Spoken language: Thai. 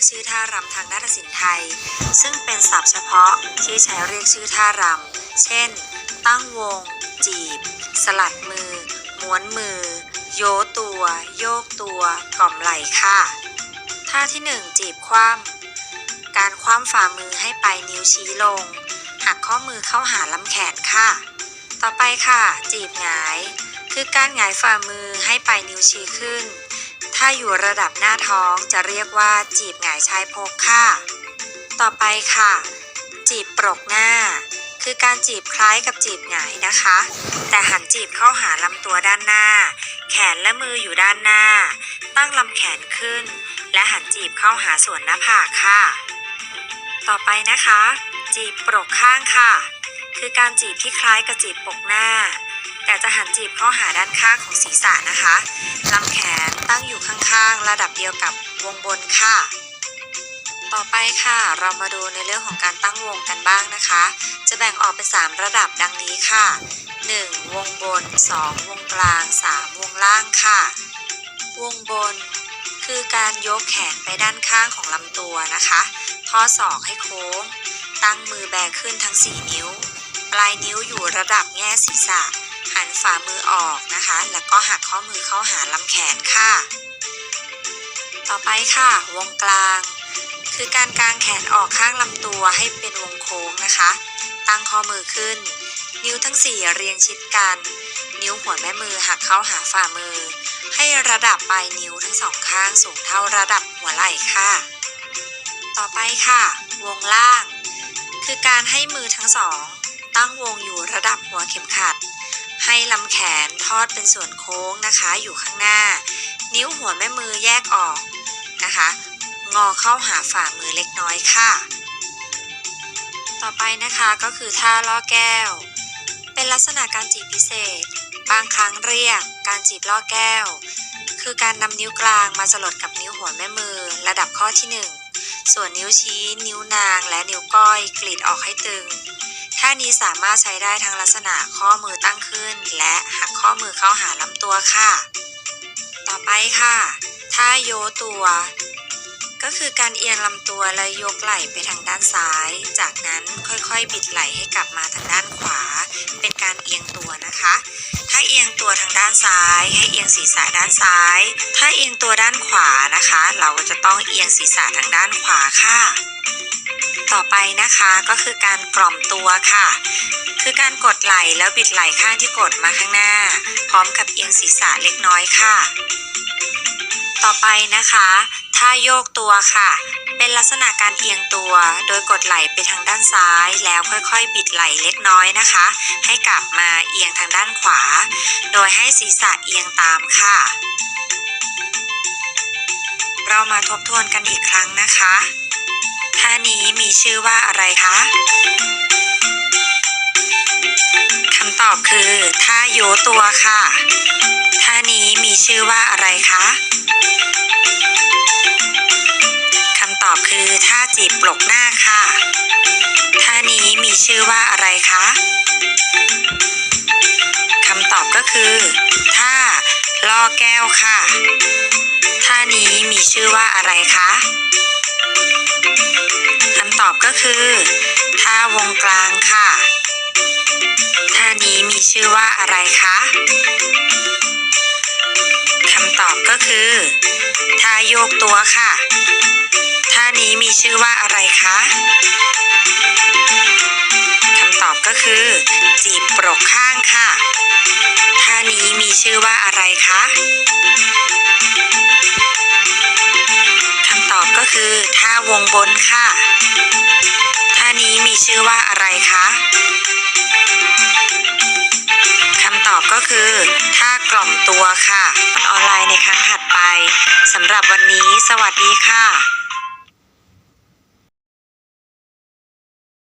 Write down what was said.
กชื่อท่ารำทางนาฏศิลป์ไทย ซึ่งเป็นศัพท์เฉพาะที่ใช้เรียกชื่อท่ารำ เช่น ตั้งวง จีบ สลัดมือ ม้วนมือ โยตัว โยกตัว กล่อมไหล่ค่ะ ท่าที่หนึ่งจีบคว่ำการคว่ำฝ่ามือให้ไปลายนิ้วชี้ลง หักข้อมือเข้าหาลำแขนค่ะ ต่อไปค่ะ จีบหงาย คือการหงายฝ่ามือให้ไปลายนิ้วชี้ขึ้น ถ้าอยู่ระดับหน้าท้องจะเรียกว่าจีบหงายชายโพกค่ะ ต่อไปค่ะ จีบปรกหน้า คือการจีบคล้ายกับจีบหงายนะคะ แต่หันจีบเข้าหาลำตัวด้านหน้า แขนและมืออยู่ด้านหน้า ตั้งลำแขนขึ้น และหันจีบเข้าหาส่วนหน้าผากค่ะ ต่อไปนะคะ จีบปรกข้างค่ะ คือการจีบที่คล้ายกับจีบปกหน้า แต่จะหันจีบเข้าหาด้านข้างของศีรษะนะคะลำแขนตั้งอยู่ข้างๆ ระดับเดียวกับวงบนค่ะ ต่อไปค่ะ เรามาดูในเรื่องของการตั้งวงกันบ้างนะคะ จะแบ่งออกเป็น 3 ระดับดังนี้ค่ะ 1. วงบน 2. วงกลาง 3. วงล่างค่ะ วงบน คือการยกแขนไปด้านข้างของลำตัวนะคะทอศอกให้โค้ง ตั้งมือแบกขึ้นทั้ง 4 นิ้ว ปลายนิ้วอยู่ระดับแง่ศีรษะ หันฝ่ามือออกนะคะ แล้วก็หักข้อมือเข้าหาลำแขนค่ะ ต่อไปค่ะ วงกลาง คือการกางแขนออกข้างลำตัวให้เป็นวงโค้งนะคะ ตั้งข้อมือขึ้น นิ้วทั้ง4เรียงชิดกัน นิ้วหัวแม่มือหักเข้าหาฝ่ามือ ให้ระดับปลายนิ้วทั้งสองข้างสูงเท่าระดับหัวไหล่ค่ะ ต่อไปค่ะ วงล่าง คือการให้มือทั้งสอง ตั้งวงอยู่ระดับหัวเข็มขัด ให้ลำแขนทอดเป็นส่วนโค้งนะคะอยู่ข้างหน้า นิ้วหัวแม่มือแยกออกนะคะ งอเข้าหาฝ่ามือเล็กน้อยค่ะ ต่อไปนะคะก็คือท่าล่อแก้ว เป็นลักษณะการจีบพิเศษ บางครั้งเรียกการจีบล่อแก้ว คือการนำนิ้วกลางมาจรดกับนิ้วหัวแม่มือ ระดับข้อที่ 1 ส่วนนิ้วชี้ นิ้วนางและนิ้วก้อยกรีดออกให้ตึง ท่านี้สามารถใช้ได้ทั้งลักษณะข้อมือตั้งขึ้น และหักข้อมือเข้าหาลำตัวค่ะ ต่อไปค่ะ ท่าโยตัว ก็คือการเอียงลำตัวและยกไหล่ไปทางด้านซ้าย จากนั้นค่อยๆ บิดไหล่ให้กลับมาทางด้านขวา เป็นการเอียงตัวนะคะ ถ้าเอียงตัวทางด้านซ้าย ให้เอียงศีรษะด้านซ้าย ถ้าเอียงตัวด้านขวานะคะ เราก็จะต้องเอียงศีรษะทางด้านขวาค่ะ ต่อไปนะคะก็คือการกล่อมตัวค่ะ คือการกดไหล่แล้วบิดไหล่ข้างที่กดมาข้างหน้า พร้อมกับเอียงศีรษะเล็กน้อยค่ะ ต่อไปนะคะท่าโยกตัวค่ะ เป็นลักษณะการเอียงตัว โดยกดไหล่ไปทางด้านซ้าย แล้วค่อยๆ บิดไหล่เล็กน้อยนะคะ ให้กลับมาเอียงทางด้านขวา โดยให้ศีรษะเอียงตามค่ะ เรามาทบทวนกันอีกครั้งนะคะท่านี้มีชื่อว่าอะไรคะคำตอบคือท่าโยตัวค่ะ ชื่อว่าอะไรคะคำตอบคือท่าจีบปลกหน้าค่ะท่านี้มีชื่อว่าอะไรคะคำตอบก็คือท่าล่อแก้วค่ะท่านี้มีชื่อว่าอะไรคะคำตอบก็คือท่าวงกลางค่ะท่านี้มีชื่อว่าอะไรคะ ตอบก็คือท่าโยกตัวค่ะท่านี้มีชื่อว่าอะไรคะคำตอบก็คือ จีบปรกข้างค่ะท่านี้มีชื่อว่าอะไรคะคำตอบก็คือท่าวงบนค่ะท่านี้มีชื่อว่าอะไรคะ รับวันนี้ สวัสดีค่ะ